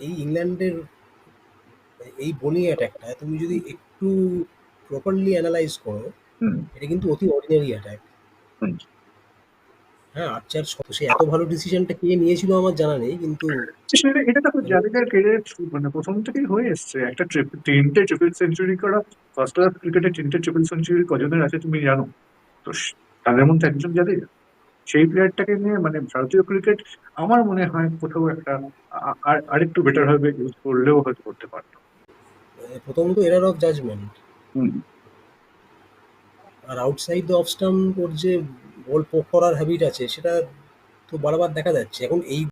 এই ইংল্যান্ডের এই বোলিং অ্যাটাকটা তুমি যদি একটু প্রপারলি অ্যানালাইজ করো এটা কিন্তু অতি অর্ডিনারি অ্যাটাক। হ্যাঁ আর্চার সে এত ভালো ডিসিশনটা কে নিয়েছিল আমার জানা নেই কিন্তু এটা দেখো জাদেজার ক্যারিয়ার মানে প্রথম থেকেই হয়ে এসছে। একটা ট্রিপ- তিনটে ট্রিপল সেঞ্চুরি করা ফার্স্ট ক্লাস ক্রিকেটে তিনটে ট্রিপল সেঞ্চুরি কজনের আছে তুমি জানো। তো তাদের মধ্যে একজন জাদেজা সেই প্লেয়ারটাকে নিয়ে মানে ভারতীয় ক্রিকেট আমার মনে হয় কোথাও একটা আর- আরেকটু বেটার হবে ইউজ করলেও হয়তো করতে পারত। প্রথমত এরার অফ জাজমেন্ট আর আউটসাইড দ্য অফ স্টাম্প ওর যে বল করার হ্যাবিট আছে সেটা তো বারবার দেখা যাচ্ছে। এখন এই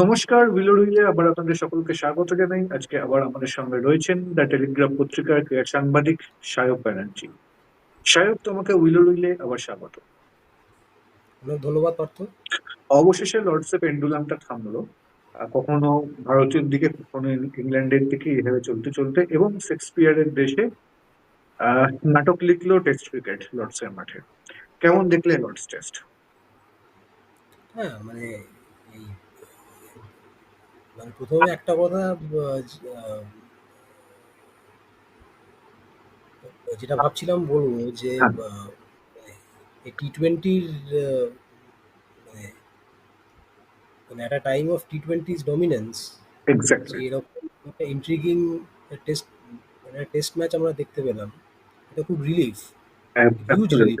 নমস্কার উইলো রুইলে আবার আপনাদের সকলকে স্বাগত জানাই। আজকে আবার আমাদের সঙ্গে রয়েছেন দ্য টেলিগ্রাফ পত্রিকার ক্রীড়া সাংবাদিক সায়ব ব্যানার্জি। সায়ক তোমাকে উইলো রুইলে আবার স্বাগত। ধন্যবাদ পার্থ। অবশেষে লর্ডসে পেন্ডুলামটা থামলো। কখনো ভারতের দিকে কখনো ইংল্যান্ডের দিকে এভাবে চলতে চলতে এবং শেক্সপিয়ারের দেশে আহ, নাটক লিখলো টেস্ট ক্রিকেট লর্ডসের মাঠে। কেমন দেখলে লর্ডস টেস্ট হ্যাঁ মানে মানে প্রথমে একটা কথা যেটা ভাবছিলাম বলব যে হ্যাঁ। টি টোয়েন্টির মানে মানে একটা time of T twenties dominance এরকম একটা ইন্ট্রিগিং টেস্ট মানে টেস্ট ম্যাচ আমরা দেখতে পেলাম এটা খুব relief huge relief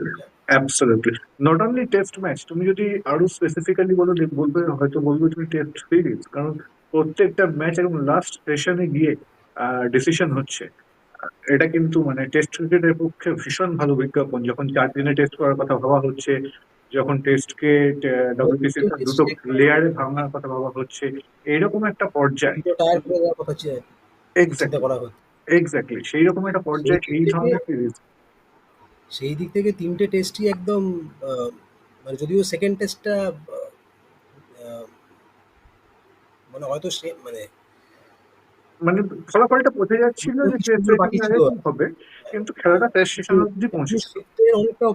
absolutely not only test match তুমি যদি আরও স্পেসিফিক্যালি বলো বলবে হয়তো বলবে তুমি টেস্ট সিরিজ কারণ প্রত্যেকটা ম্যাচ একদম লাস্ট সেশনে গিয়ে ডিসিশন হচ্ছে। এটা কিন্তু মানে টেস্ট ক্রিকেটের পক্ষে ভীষণ ভালো বিজ্ঞাপন। যখন চার দিনে টেস্ট করার কথা ভাবা হচ্ছে যখন টেস্টকে ডব্লিউটিসি দুটো লেয়ারে ভাঙার কথা ভাবা হচ্ছে এইরকম একটা পর্যায়ে। এক্স্যাক্টলি সেই রকম একটা পর্যায়ে এই দিক ধরনের সিরিজ সেই দিক থেকে তিনটে টেস্টই একদম মানে যদিও সেকেন্ড টেস্টটা মানে হয়তো সে মানে মানে ফলাফলটা বোঝা যাচ্ছিল যে বাকি হবে কিন্তু খেলাটা সেশন অব্দি পৌঁছেছিল ফিফথের অনেকটা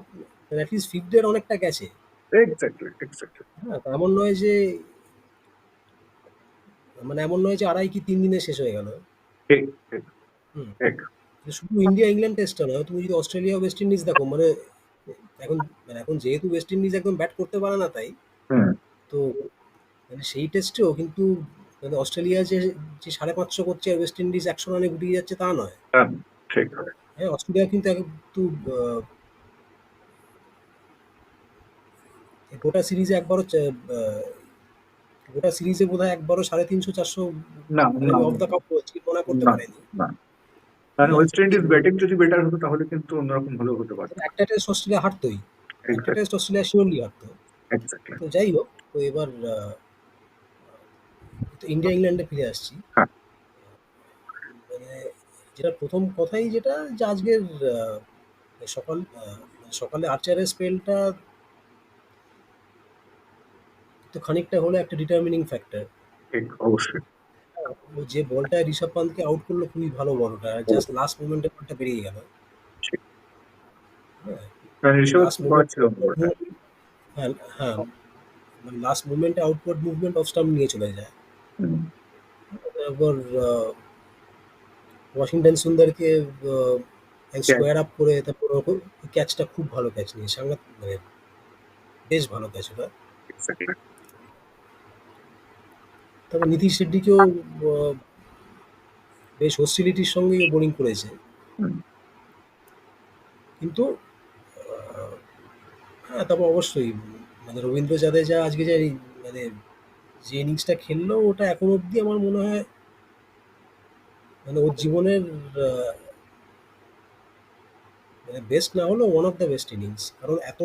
অ্যাটলিস্ট ফিফথের অনেকটা গেছে। এক্স্যাক্টলি এক্স্যাক্টলি হ্যাঁ এমন নয় যে মানে এমন নয় যে আড়াই কি তিন দিনে শেষ হয়ে গেল। শুধু ইন্ডিয়া ইংল্যান্ড টেস্টটা নয় তুমি যদি অস্ট্রেলিয়া ওয়েস্ট ইন্ডিজ দেখো মানে এখন মানে এখন যেহেতু ওয়েস্ট ইন্ডিজ একদম ব্যাট করতে পারে না তাই হুম। তো মানে সেই টেস্টেও কিন্তু মানে অস্ট্রেলিয়া যে যে সাড়ে পাঁচশো করছে আর ওয়েস্ট ইন্ডিজ একশো রানে গুটিয়ে যাচ্ছে তা নয়। হ্যাঁ, অস্ট্রেলিয়া কিন্তু একটু গোটা সিরিজে একবারও গোটা সিরিজে বোধ হয় একবারও সাড়ে তিনশো চারশো অফ দ্য কাপ মনে করতে পারেনি। কারণ ওয়েস্ট ইন্ডিজ ব্যাটিং যদি বেটার হতো তাহলে কিন্তু অন্যরকম ভালো হতে পারত। একটা টেস্ট অস্ট্রেলিয়া হারতোই। একটা টেস্ট অস্ট্রেলিয়া শিওরলি হারতো। তো যাই হোক তো এবার তো ইন্ডিয়া ইংল্যান্ডে ফিরে আসছি। হ্যাঁ। মানে যেটা প্রথম কথাই যেটা যে আজকের আহ, সকাল আহ, সকালে আর্চারের স্পেলটা তো খানিকটা হলো একটা ডিটারমিনিং ফ্যাক্টর অবশ্যই। ও যে বলটা ঋষভ পান্তকে আউট করল খুবই ভালো বলটা জাস্ট লাস্ট মোমেন্টে বলটা বেরিয়ে গেল। হ্যাঁ। হ্যাঁ হ্যাঁ মানে লাস্ট মুভমেন্টে আউটওয়ার্ড মুভমেন্ট অফ স্টাম্প নিয়ে চলে যায়। তারপর আহ, ওয়াশিংটন সুন্দরকে স্কোয়ার আপ করে তারপর ক্যাচটা খুব ভালো ক্যাচ নিয়ে সাংঘাত মানে বেশ ভালো ক্যাচ ওটা. তারপর নীতিশ রেড্ডিকেও বেশ হোস্টিলিটির সঙ্গেই বোলিং করেছে। কিন্তু হ্যাঁ তারপর অবশ্যই মানে রবীন্দ্র জাদেজা আজকে যে মানে যে ইনিংসটা খেললো ওটা এখন অবধি আমার মনে হয় মানে ওর জীবনের মানে বেস্ট না হলেও one of the best innings কারণ এত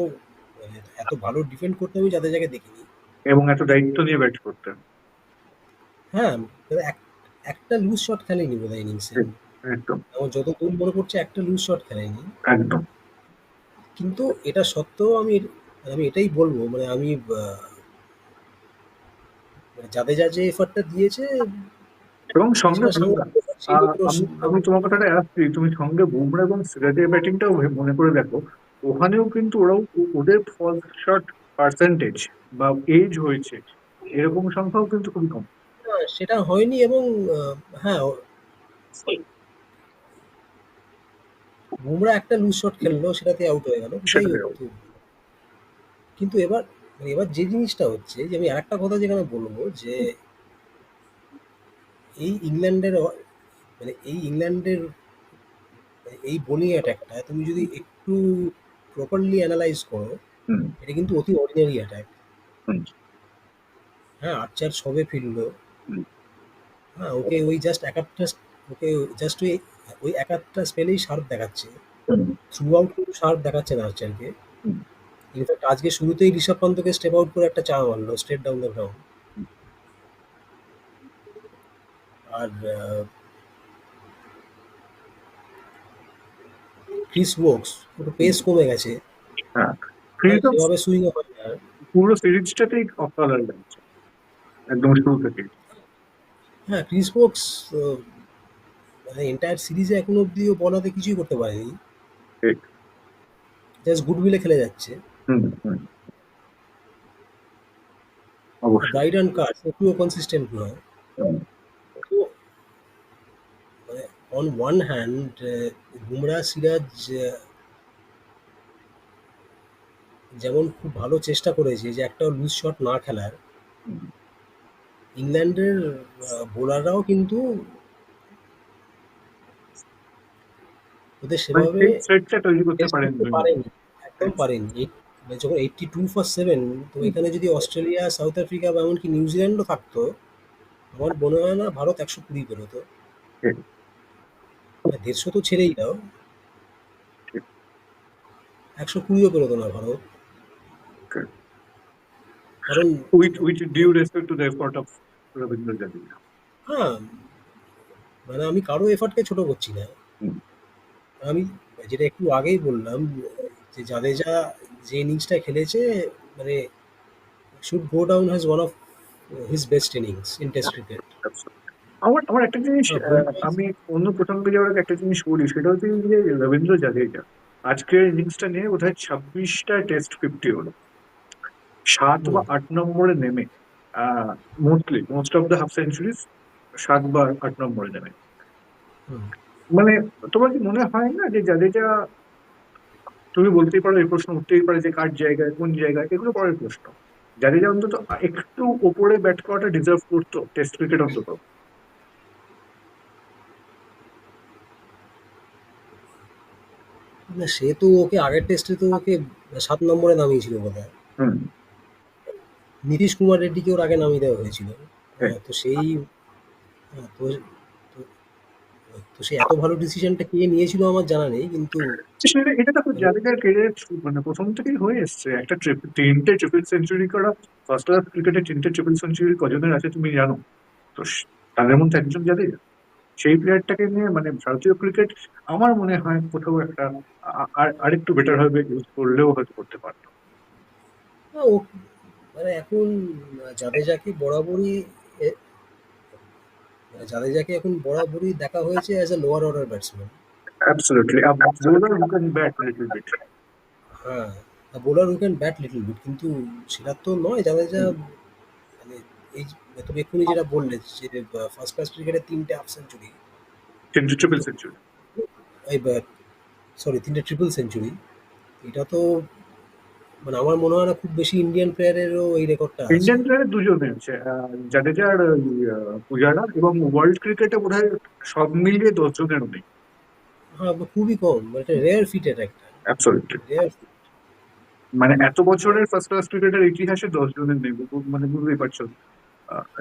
মানে এত ভালো ডিফেন্ড করতে আমি জাদেজাকে দেখিনি। এবং এত দায়িত্ব নিয়ে ব্যাট করতেন। হ্যাঁ মানে একটা লুজ শট খেলেনি বোধ হয় ইনিংসে। একদম। আমার যতদূর মনে পড়ছে একটা লুজ শট খেলেনি। একদম। কিন্তু এটা সত্ত্বেও আমি আমি এটাই বলব মানে আমি মানে জাদেজা যে এফার্টটা দিয়েছে এবং সঙ্গে আমি তোমার কথাটা আসছি তুমি সঙ্গে বুমরা এবং সিরাজের ব্যাটিংটাও মনে করে দেখো ওখানেও কিন্তু ওরাও ওদের ফল শট পার্সেন্টেজ বা এজ হয়েছে এরকম সংখ্যাও কিন্তু খুবই কম। সেটা হয়নি এবং হ্যাঁ বুমরা একটা লুজ শট খেললো সেটাতে আউট হয়ে গেল কিন্তু এবার মানে এবার যে জিনিসটা হচ্ছে যে আমি আরেকটা কথা যেখানে বলব যে এই ইংল্যান্ডের মানে এই ইংল্যান্ডের মানে এই বোলিং অ্যাটাকটা তুমি যদি একটু প্রপারলি অ্যানালাইজ করো এটা কিন্তু অতি অর্ডিনারি অ্যাটাক হ্যাঁ আর্চার সবে ফিরলো। হ্যাঁ ওকে ওই জাস্ট এক একটা ওকে জাস্ট ওই ওই এক একটা স্পেলেই শার্প দেখাচ্ছে। থ্রু আউট কিন্তু শার্প দেখাচ্ছে না আর্চারকে। ইনফ্যাক্ট আজকে শুরুতেই ঋষভ পান্তকে স্টেপ আউট করে একটা চা মারলো স্ট্রেট ডাউন দ্য গ্রাউন্ড আর ক্রিস ওয়ার্কস একটু পেস কমে গেছে। হ্যাঁ। সুইং হয় পুরো সিরিজটাতেই কালার লাগছে একদম শুরু থেকে হ্যাঁ ক্রিস ওয়ার্কস মানে এন্টায়ার সিরিজে এখনও অব্দিও বলাতে কিছুই করতে পারেনি। ঠিক। জাস্ট গুডউইলে খেলে যাচ্ছে। হুম হুম। অবশ্যই। গাইড অ্যান্ড কার্ড একটুও কনসিস্টেন্ট নয় হুম, তো on one hand Bumrah Siraj আহ, যেমন খুব ভালো চেষ্টা করেছে যে একটা লুজ শট না খেলার। ইংল্যান্ডের বোলাররাও কিন্তু ওদের মানে সেভাবে তৈরি করতে পারেন একদম পারেনি। মানে যখন এইটটি টু ফর সেভেন তো এখানে যদি অস্ট্রেলিয়া সাউথ আফ্রিকা বা এমনকি নিউজিল্যান্ডও থাকতো আমার মনে হয় না ভারত একশো কুড়ি মানে দেড়শো তো ছেড়েই দাও। একশো কুড়িও পেরোতো না ভারত কারণ with with due respect to the effort of Ravindra Jadeja হ্যাঁ মানে আমি কারও এফার্টকে ছোট করছি না। আমি যেটা একটু আগেই বললাম যে জাদেজা যে ইনিংসটা খেলেছে মানে should go down has one of his best innings in test cricket আমার আমার একটা জিনিস হ্যাঁ, আমি অন্য প্রসঙ্গে যাওয়ার একটা জিনিস বলি সেটা হচ্ছে যে রবীন্দ্র জাদেজা। আজকের ইনিংসটা নিয়ে বোধহয় ছাব্বিশটা টেস্ট ফিফটি হলো। সাত বা আট নম্বরে নেমে mostly most of the half centuries সাত বা আট নম্বরে নেমে। মানে তোমার কি মনে হয় না যে জাদেজা তুমি বলতেই পারো এই প্রশ্ন উঠতেই পারে যে কার জায়গায় কোন জায়গায় এগুলো পরের প্রশ্ন। জাদেজা অন্তত একটু ওপরে ব্যাট করাটা ডিজার্ভ করতো টেস্ট ক্রিকেট অন্তত। না সে তো ওকে আগের টেস্টে তো ওকে সাত নম্বরে নামিয়েছিল বোধ হয় নীতিশ কুমার রেড্ডিকে ওর আগে নামিয়ে দেওয়া হয়েছিল। হ্যাঁ। হ্যাঁ, তো সেই হ্যাঁ, তো তো- সে এত ভালো ডিসিশনটা কে নিয়েছিল আমার জানা নেই কিন্তু এটা দেখো জাদেজার ক্যারিয়ার মানে প্রথম থেকেই হয়ে এসছে। একটা তিনটে ট্রিপল সেঞ্চুরি করা ফার্স্ট ক্লাস ক্রিকেটে তিনটে ট্রিপল সেঞ্চুরি কজনের আছে তুমি জানো। তো তাদের মধ্যে একজন জাদেজা সেই প্লেয়ারটাকে নিয়ে মানে ভারতীয় ক্রিকেট আমার মনে হয় কোথাও একটা আরেকটু বেটার হবে ইউজ করলেও হয়তো করতে পারতো। ও মানে এখন জাদেজাকে বরাবরই এ- জাদেজাকে এখন বরাবরই দেখা হয়েছে as a lower order batsman absolutely bowler who can bat little bit হ্যাঁ bowler who can bat little bit কিন্তু সেটা তো নয় জাদেজা মানে এই তুমি এক্ষুনি যেটা বললে যে ফার্স্ট ক্লাস ক্রিকেটে তিনটে হাফ সেঞ্চুরি তিনটে ট্রিপল সেঞ্চুরি এই সরি তিনটে ট্রিপল সেঞ্চুরি এটা তো মানে আমার মনে হয় না খুব বেশি ইন্ডিয়ান প্লেয়ারেরও এই রেকর্ডটা ইন্ডিয়ান প্লেয়ার দুজনে আছে জাদেজা আর পূজারা এবং ওয়ার্ল্ড ক্রিকেটে বোধ হয় সব মিলিয়ে দশ জনেরও নেই। হ্যাঁ খুবই কম মানে রেয়ার ফিট এটা একটা। অ্যাবসলিউটলি রেয়ার মানে এত বছরের ফার্স্ট ক্লাস ক্রিকেটের ইতিহাসে দশ জনের নেই মানে বুঝতেই পারছ।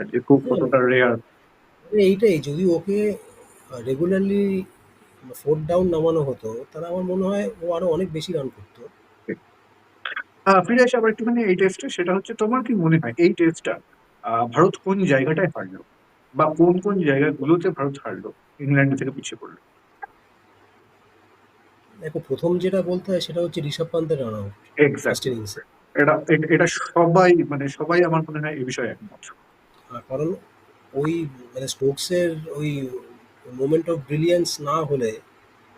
যে খুব কতটা রেয়ার মানে এইটাই যদি ওকে রেগুলারলি ফোর ডাউন নামানো হতো তাহলে আমার মনে হয় ও আরও অনেক বেশি রান করতো। ফিরে আসে আবার একটুখানি এই টেস্টে সেটা হচ্ছে তোমার কি মনে হয় এই টেস্টটা ভারত কোন জায়গাটায় হারলো? বা কোন কোন জায়গাগুলোতে ভারত হারলো ইংল্যান্ড থেকে পিছিয়ে পড়ল? দেখো প্রথম যেটা বলতে হয় সেটা হচ্ছে ঋষভ পান্তের রান আউট এটা এটা সবাই মানে সবাই আমার মনে হয় এই বিষয়ে একমত। কারণ ওই মানে স্টোকসের ওই মোমেন্ট অফ ব্রিলিয়ান্স না হলে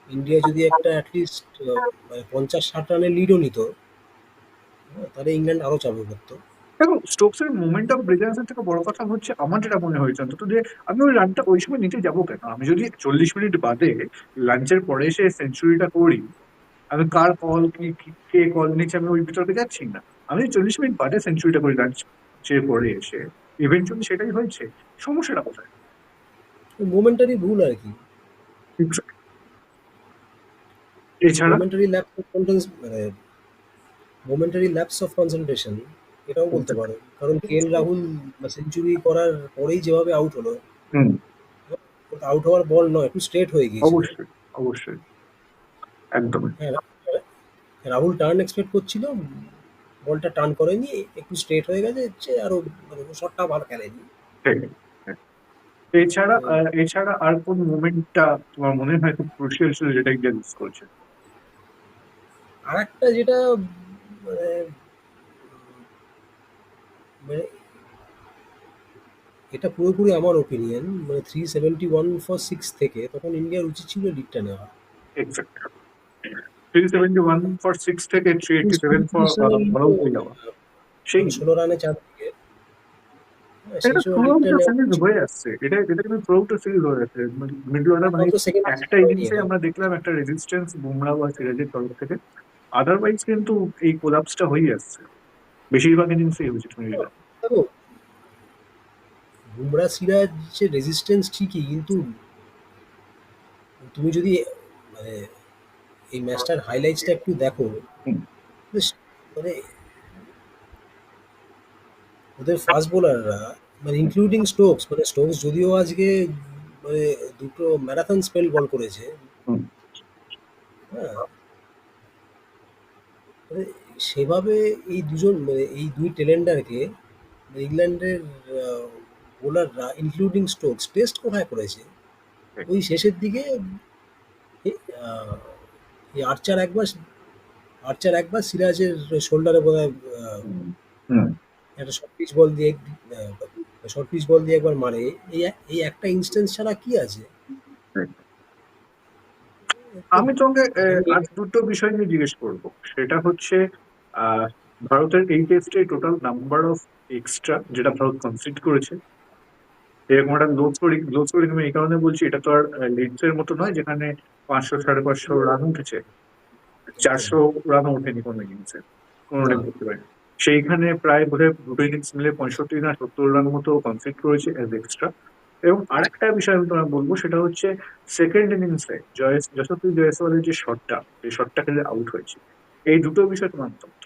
ইন্ডিয়া যদি একটা অ্যাটলিস্ট মানে পঞ্চাশ ষাট রানের লিডও নিত হ্যাঁ, তাহলে ইংল্যান্ড আরও চাপে পড়তো। দেখো স্টোকসের মুভমেন্ট অফ ব্রিলিয়ান্সের থেকে বড় কথা হচ্ছে আমার যেটা মনে হয়েছে অন্তত যে আমি ওই রানটা ওই সময় নিতে যাব কেন? আমি যদি চল্লিশ মিনিট বাদে লাঞ্চের পরে এসে সেঞ্চুরিটা করি আমি কার কল কি কি- কল নিচ্ছে আমি ওই বিতর্কে যাচ্ছি না। আমি চল্লিশ মিনিট বাদে সেঞ্চুরিটা করি লাঞ্চ পরে এসে ইভেন্চুয়ালি সেটাই হয়েছে। সমস্যাটা কোথায়? মোমেন্টারি ভুল আর কি। এছাড়া? মোমেন্টারি ল্যাপস অফ মানে মোমেন্টারি ল্যাপস অফ কনসেন্ট্রেশন এটাও বলতে পারো। কারণ কে এল রাহুল সেঞ্চুরি করার পরেই যেভাবে আউট হলো হুম। আউট হওয়ার বল নয় একটু স্ট্রেট হয়ে গিয়েছে। অবশ্যই অবশ্যই। একদমই। হ্যাঁ রাহুল টার্ন এক্সপেক্ট করছিল বলটা টার্ন করেনি একটু স্ট্রেট হয়ে গেছে আরও মানে শটটা ভালো খেলেনি ঠিক ঠিক। এছাড়া এছাড়া আর কোন মুভমেন্টটা তোমার মনে হয় খুব ক্রুশিয়াল ছিল যেটা ইন্ডিয়া মিস করছে? আর একটা যেটা মানে মানে এটা পুরোপুরি আমার ওপিনিয়ন মানে three seventy one for six থেকে তখন ইন্ডিয়ার উচিত ছিল লিডটা নেওয়া ফর থেকে ফর ভালো হয়ে যাওয়া সেই রানে চার উইকেট হ্যাঁ, এটা সিরিজ হয়ে আসছে এটা এটা কিন্তু থ্রুআউট সিরিজ হয়ে আছে মিডল অর্ডার মানে একটা ইনিংসে আমরা দেখলাম একটা রেজিস্ট্যান্স বুমরা বা সিরাজের তরফ থেকে আদারওয়াইজ কিন্তু এই কোলাপসটা হয়ে আসছে। বেশিরভাগ ইনিংসেই হয়েছে তুমি বুমরা সিরাজের রেজিস্ট্যান্স ঠিকই কিন্তু তুমি যদি মানে এই ম্যাচটার হাইলাইটসটা একটু দেখো। মানে ওদের ফাস্ট বোলাররা মানে ইনক্লুডিং স্টোকস মানে স্টোকস যদিও আজকে মানে দুটো ম্যারাথন স্পেল বল করেছে। হ্যাঁ। মানে সেভাবে এই দুজন মানে এই দুই টেলেন্ডারকে ইংল্যান্ডের বোলাররা ইনক্লুডিং স্টোকস টেস্ট কোথায় করেছে? ওই শেষের দিকে এই আর্চার একবার আর্চার একবার সিরাজের শোল্ডারে বোধ হয় একটা শর্ট পিচ বল দিয়ে শর্ট পিচ বল দিয়ে একবার মারে। এই এই একটা ইনস্ট্যান্স ছাড়া কি আছে? আমি তোমাকে আজ দুটো বিষয় নিয়ে জিজ্ঞেস করব। সেটা হচ্ছে ভারতের এই টেস্টে টোটাল নাম্বার অফ এক্সট্রা যেটা ভারত কনসিড করেছে এরকম একটা লো স্কোরিং লো স্কোরিং আমি এই কারণে বলছি এটা তো আর লিডস এর মতো নয় যেখানে পাঁচশো, সাড়ে পাঁচশো রান উঠেছে চারশো রান ওঠেনি কোনো ইনিংসে কোনো। করতে পারে সেইখানে প্রায় বোধহয় দুটো ইনিংস মিলে পঁয়ষট্টি না সত্তর রান মতো কনসিড করেছে অ্যাজ এক্সট্রা এবং আরেকটা বিষয় আমি তোমায় বলব, সেটা হচ্ছে সেকেন্ড ইনিংসে জয়েস যশস্বী জয়সওয়ালের যে শটটা এই শটটা খেলে আউট হয়েছে, এই দুটো বিষয় তোমার মতামত?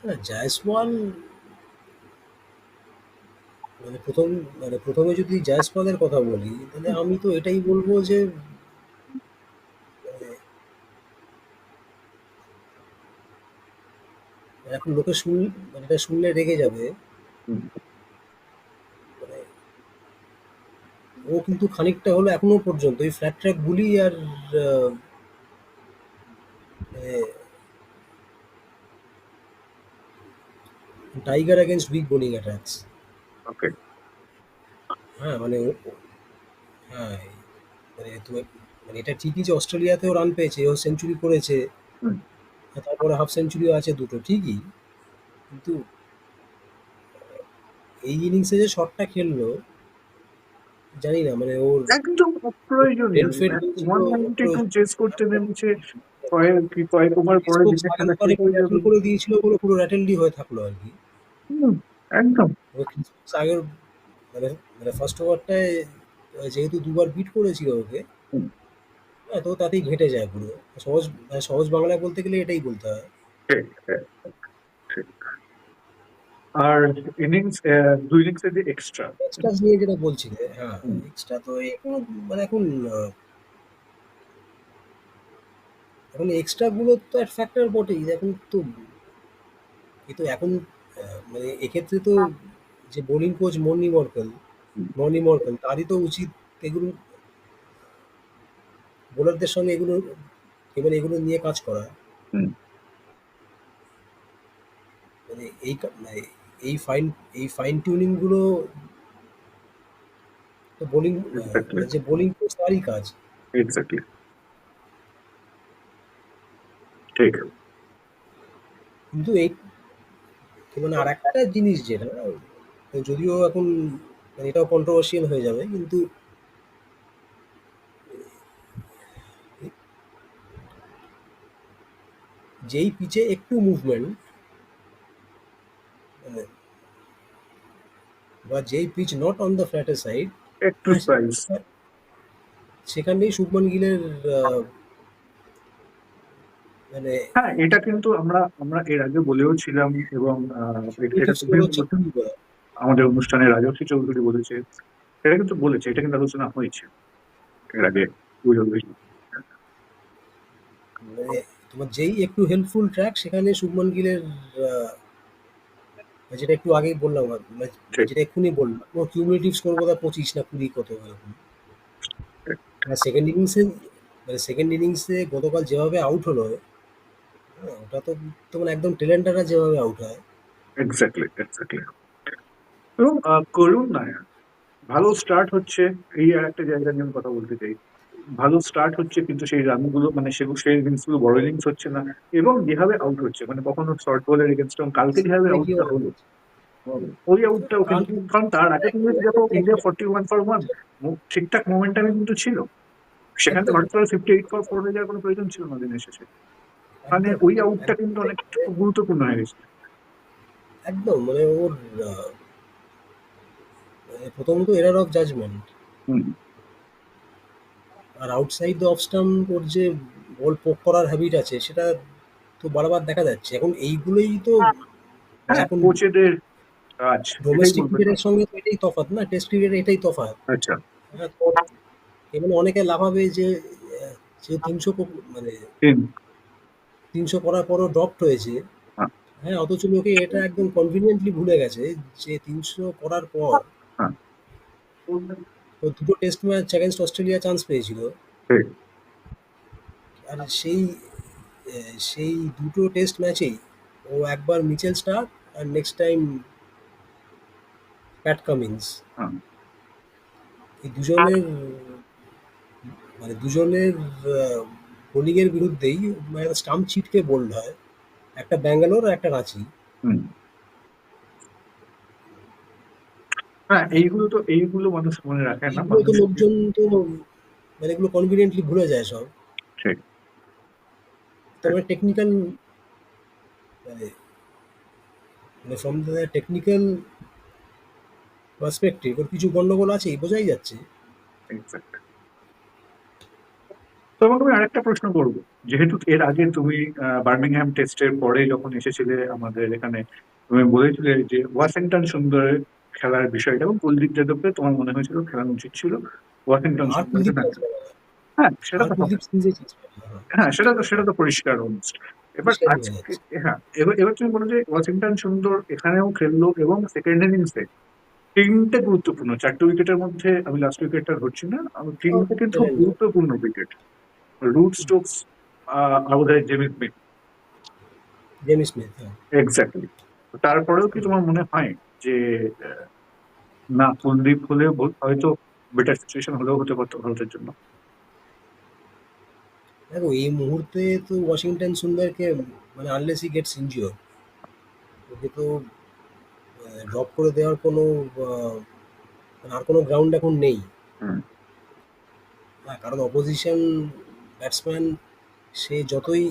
হ্যাঁ জায়সওয়াল মানে প্রথম মানে প্রথমে যদি জায়সওয়ালের কথা বলি তাহলে আমি তো এটাই বলব যে মানে এখন লোকে শুন মানে এটা শুনলে রেগে যাবে। মানে ও কিন্তু খানিকটা হলো এখনও পর্যন্ত ওই ফ্ল্যাট ট্র্যাক গুলি আর tiger against weak bowling attacks okay. হ্যাঁ মানে হ্যাঁ মানে তুমি মানে এটা ঠিকই যে অস্ট্রেলিয়াতেও রান পেয়েছে ও সেঞ্চুরি করেছে। হুম। তারপরে হাফ সেঞ্চুরিও আছে দুটো ঠিকই। কিন্তু এই ইনিংসে যে শটটা খেললো জানি না মানে ওর একদম অপ্রয়োজনীয়। চেস করতে নেমেছে কয়েক ওভার পরে হয়ে battle করে দিয়েছিল বলে পুরো র্যাটেলডি হয়ে থাকল আর কি। হুম, একদম। আগের মানে মানে ফার্স্ট ওভারটায় যেহেতু দুবার বিট করেছিল ওকে। হ্যাঁ তো তাতেই ঘেটে যায় পুরো। সহজ মানে সহজ বাংলায় বলতে গেলে এটাই বলতে হয়। আর ইনিংস দুই ইনিংসে যে এক্সট্রা এক্সট্রা নিয়ে যেটা বলছিলে হ্যাঁ। এক্সট্রা তো এখন মানে এখন এখন এক্সট্রা গুলো তো এক ফ্যাক্টর বটেই এখন তো কিন্তু এখন মানে এক্ষেত্রে তো যে bowling coach Morne Morkel Morne Morkel তারই তো উচিত এগুলো বোলারদের সঙ্গে এগুলো এবার এগুলো নিয়ে কাজ করা। মানে এই মানে এই ফাইন এই ফাইন টিউনিংগুলো তো বোলিং যে বোলিং কোচ তারই কাজ। এক্স্যাক্টলি ঠিক। কিন্তু এই মানে আর একটা জিনিস যেটা যদিও এখন মানে এটাও কন্ট্রোভার্সিয়াল হয়ে যাবে কিন্তু যেই পিচে একটু মুভমেন্ট বা যেই পিচ নট অন দ্য ফ্ল্যাটের সাইড একটু সেখানেই শুভমন গিলের হ্যাঁ এটা কিন্তু আমরা আমরা এর আগে বলেও ছিলাম এবং? আমাদের অনুষ্ঠানে রাজশ্রী চৌধুরী বলেছে এটা কিন্তু বলেছে এটা কিন্তু আলোচনা হয়েছে এর আগে। মানে তোমার যেই একটু হেল্পফুল ট্র্যাক সেখানে শুভমন গিলের যেটা একটু আগেই বললাম আর মানে যেটা এক্ষুনি বললাম ও কিউমুলেটিভ স্কোর হয় পঁচিশ না কুড়ি কত এরকম সেকেন্ড ইনিংসে মানে সেকেন্ড ইনিংসে গতকাল যেভাবে আউট হলো ওটা তো তোমার একদম ট্যালেন্টাররা যেভাবে আউট হয়। এক্স্যাক্টলি এক্স্যাক্টলি এবং করুণ নায়ার ভালো স্টার্ট হচ্ছে এই আর একটা জায়গা নিয়ে আমি কথা বলতে চাই। ভালো স্টার্ট হচ্ছে কিন্তু সেই রানগুলো মানে সেগুলো সেই ইনিংসগুলো বড় ইনিংস হচ্ছে না। এবং যেভাবে আউট হচ্ছে মানে কখনো শর্ট বলের এগেনস্ট কালকে যেভাবে আউটটা হলো ওই আউটটাও কিন্তু কারণ তার আগে তুমি দেখো India forty one for one ঠিকঠাক মোমেন্টামে কিন্তু ছিল। সেখানে। হঠাৎ করে ফিফটি এইট ফর ফোর হয়ে যাওয়ার কোনো প্রয়োজন ছিল না দিনের শেষে। মানে ওই আউটটা কিন্তু অনেক গুরুত্বপূর্ণ হয়ে গেছে। একদম মানে ওর আহ, মানে প্রথমত এরার অফ জাজমেন্ট আর আউটসাইড দ্য অফ স্টাম্প ওর যে বল পোক করার হ্যাবিট আছে সেটা তো বারবার দেখা যাচ্ছে। এখন এইগুলোই তো হ্যাঁ। এখন কোচেদের কাজ ডোমেস্টিক ক্রিকেটের সঙ্গে তো এটাই তফাৎ না? টেস্ট ক্রিকেটে এটাই তফাৎ। আচ্ছা। হ্যাঁ, তো অনেকে লাভাবে যে যে তিনশো মানে তিন। তিনশো করার পরও ড্রপড হয়েছে। হ্যাঁ। হ্যাঁ অথচ লোকে এটা একদম কনভিনিয়েন্টলি ভুলে গেছে যে তিনশো করার পর হ্যাঁ। ও দুটো test match against Australia chance পেয়েছিল। আর সেই সেই দুটো টেস্ট ম্যাচেই ও একবার মিচেল স্টার আর নেক্সট টাইম প্যাট কামিন্স এই দুজনের মানে দুজনের বোলিংয়ের বিরুদ্ধেই মানে স্টাম্প ছিটকে বোল্ড হয়। একটা ব্যাঙ্গালোর আর একটা রাঁচি। হ্যাঁ এইগুলো তো এইগুলো মানুষ মনে রাখে না তো লোকজন তো মানে এগুলো কনভিনিয়েন্টলি ভুলে যায় সব। ঠিক। তবে টেকনিক্যাল মানে মানে ফ্রম দ্য টেকনিক্যাল পার্সপেক্টিভ ওর কিছু গন্ডগোল আছে বোঝাই যাচ্ছে। তোমাকে আমি আরেকটা প্রশ্ন করব যেহেতু এর আগে তুমি বার্মিংহাম টেস্টের পরে যখন এসেছিলে আমাদের এখানে তুমি বলেছিলে যে ওয়াশিংটন সুন্দরের খেলার বিষয়টা এবং কুলদীপ যাদবকে তোমার মনে হয়েছিল খেলানো উচিত ছিল ওয়াশিংটন। হ্যাঁ সেটা তো হ্যাঁ। সেটা তো সেটা তো পরিষ্কার। এবার আজকে হ্যাঁ এবার এবার তুমি বলো যে ওয়াশিংটন সুন্দর এখানেও খেললো এবং সেকেন্ড ইনিংসে তিনটে গুরুত্বপূর্ণ চারটে উইকেটের মধ্যে আমি লাস্ট উইকেটটা ধরছি না তিনটে কিন্তু গুরুত্বপূর্ণ উইকেট স্টোকস আর বোধহয় জেমি স্মিথ জেমি স্মিথ হ্যাঁ এক্স্যাক্টলি তারপরেও কি তোমার মনে হয় যে না কুলদীপ হলে হয়তো বেটার সিচুয়েশন হলেও হতে পারতো ভারতের জন্য? দেখো এই মুহূর্তে তো ওয়াশিংটন সুন্দরকে মানে unless he gets injured okay তো ড্রপ করে দেওয়ার কোনো আর কোনো গ্রাউন্ড এখন নেই। হ্যাঁ কারণ অপোজিশন ব্যাটসম্যান সে যতই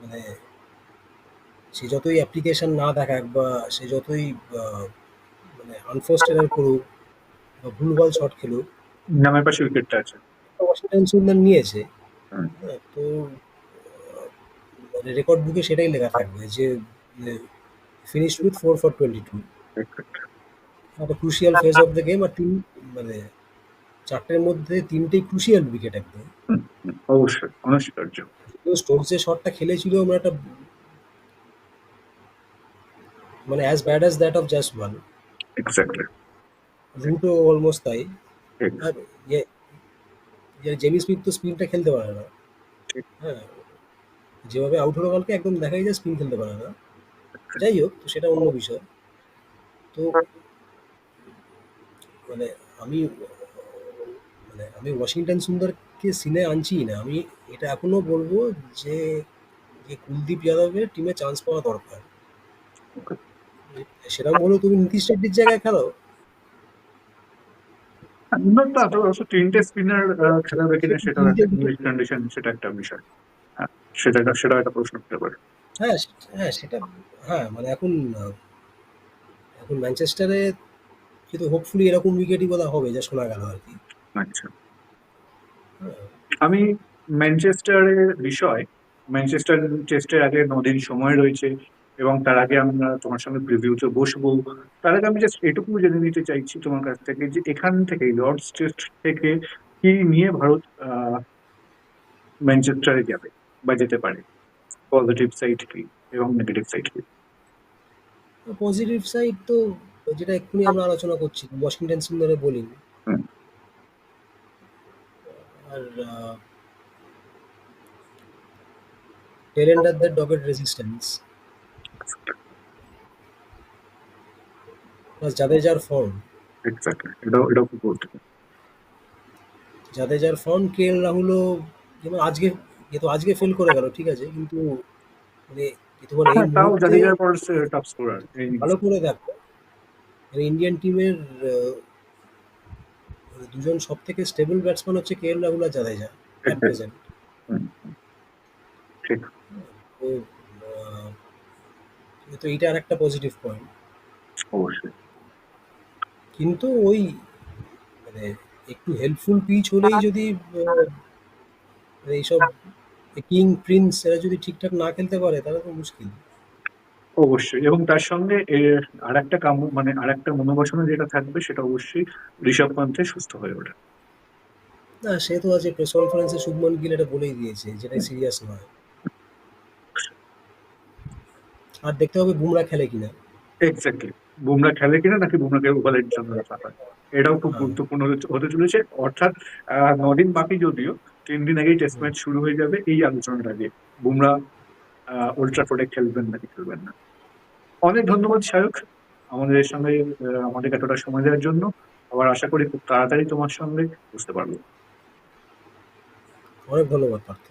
মানে সে যতই অ্যাপ্লিকেশন না দেখাক বা সে যতই মানে আনফোর্সড এরার করুক বা ভুলভাল শট খেলুক নামের পাশে উইকেটটা আছে। ওয়াশিংটন সুন্দর নিয়েছে। হ্যাঁ, তো মানে রেকর্ড বুকে সেটাই লেখা থাকবে যে finish with four for twenty two একটা crucial phase of the game আর তিন মানে চারটের মধ্যে তিনটেই ক্রুশিয়াল উইকেট একদম। অবশ্যই অনস্বীকার্য। স্টোকস যে শটটা খেলেছিল আমরা একটা মানে as bad as that of just one exactly রুটও almost তাই। আর ইয়ে ইয়ে জেমি স্মিথ তো স্পিনটা খেলতে পারে না। হ্যাঁ যেভাবে আউট হলো কালকে একদম দেখাই যায় স্পিন খেলতে পারে না। যাই হোক তো সেটা অন্য বিষয়। তো মানে আমি মানে আমি ওয়াশিংটন সুন্দরকে সিনে আনছিই না। আমি এটা এখনও বলব যে, যে কুলদীপ যাদবের টিমে চান্স পাওয়া দরকার। সেরকম হলেও তুমি নীতিশ রেড্ডির জায়গায় খেলাও। উন্নত তো আসলে অবশ্য ৩ টে স্পিনার খেলাবে কিনা তিনটে উইকেট কন্ডিশন সেটা একটা বিষয়। হ্যাঁ, সেটা একটা প্রশ্ন হতে পারে। হ্যাঁ, হ্যাঁ সেটা হ্যাঁ, মানে এখন এখন ম্যানচেস্টারে কিন্তু হোপফুলি এরকম উইকেটই বোধহয় হবে যা শোনা গেল আরকি। আচ্ছা। আমি ম্যানচেস্টারের বিষয়, ম্যানচেস্টার টেস্টের আগে ৯ দিন সময় রয়েছে এবং তার আগে আমরা তোমার সঙ্গে প্রিভিউতে বসবো। তার আগে আমি জাস্ট এটুকু জেনে নিতে চাইছি তোমার কাছ থেকে যে এখান থেকে লর্ডস টেস্ট থেকে কি নিয়ে ভারত ম্যানচেস্টারে যাবে বা যেতে পারে? পজিটিভ সাইড কি এবং নেগেটিভ সাইড কি? পজিটিভ সাইড তো যেটা এক্ষুনি আমরা আলোচনা করছি ওয়াশিংটন সুন্দরের বোলিং। আর টেরেন্ডারদের ডগেড রেজিস্ট্যান্স। জাদেজার ফর্ম। খুব গুরুত্বপূর্ণ। জাদেজার ফর্ম, কেএল রাহুলও যেমন আজকে এ তো আজকে ফেল করে গেল ঠিক আছে। কিন্তু মানে তোমার এই হ্যাঁ, তাও মুহূর্তে জাদেজার পর টপ স্কোরার ভালো করে দেখো মানে ইন্ডিয়ান টিমের আ মানে দুজন সবথেকে স্টেবল ব্যাটসম্যান হচ্ছে কেএল রাহুল আর জাদেজা অ্যাট প্রেজেন্ট। হুম। ঠিক। তো তো আরেকটা পজিটিভ পয়েন্ট। অবশ্যই। কিন্তু ওই মানে একটু হেল্পফুল পিচ হলেই যদি এইসব কিং, প্রিন্স এরা যদি ঠিকঠাক না খেলতে পারে তাহলে তো মুশকিল। অবশ্যই এবং তার সঙ্গে আর একটা কাম মানে আর একটা মনোবাসনা যেটা থাকবে সেটা অবশ্যই ঋষভ পান্থের সুস্থ হয়ে ওঠা। না সে তো আছে প্রেস কনফারেন্সে শুভমন গিল এটা বলেই দিয়েছে যেটাই সিরিয়াস নয়। আর দেখতে হবে বুমরা খেলে কিনা। এক্সাক্টলি। বুমরা খেলে কিনা নাকি বুমরাকে ওভারের জন্য রাখা হয়। এটাও খুব হ্যাঁ। গুরুত্বপূর্ণ হতে চলেছে। অর্থাৎ আ ৯ দিন বাকি যদিও তিন দিন আগেই টেস্ট ম্যাচ শুরু হয়ে যাবে এই আলোচনাটা আগে। বুমরা আ ওল্ড খেলবেন নাকি খেলবেন না। অনেক ধন্যবাদ সায়ক আমাদের সঙ্গে আমাদের এতটা সময় দেওয়ার জন্য। আবার আশা করি খুব তাড়াতাড়ি তোমার সঙ্গে বুঝতে পারব। অনেক ধন্যবাদ, পার্থ।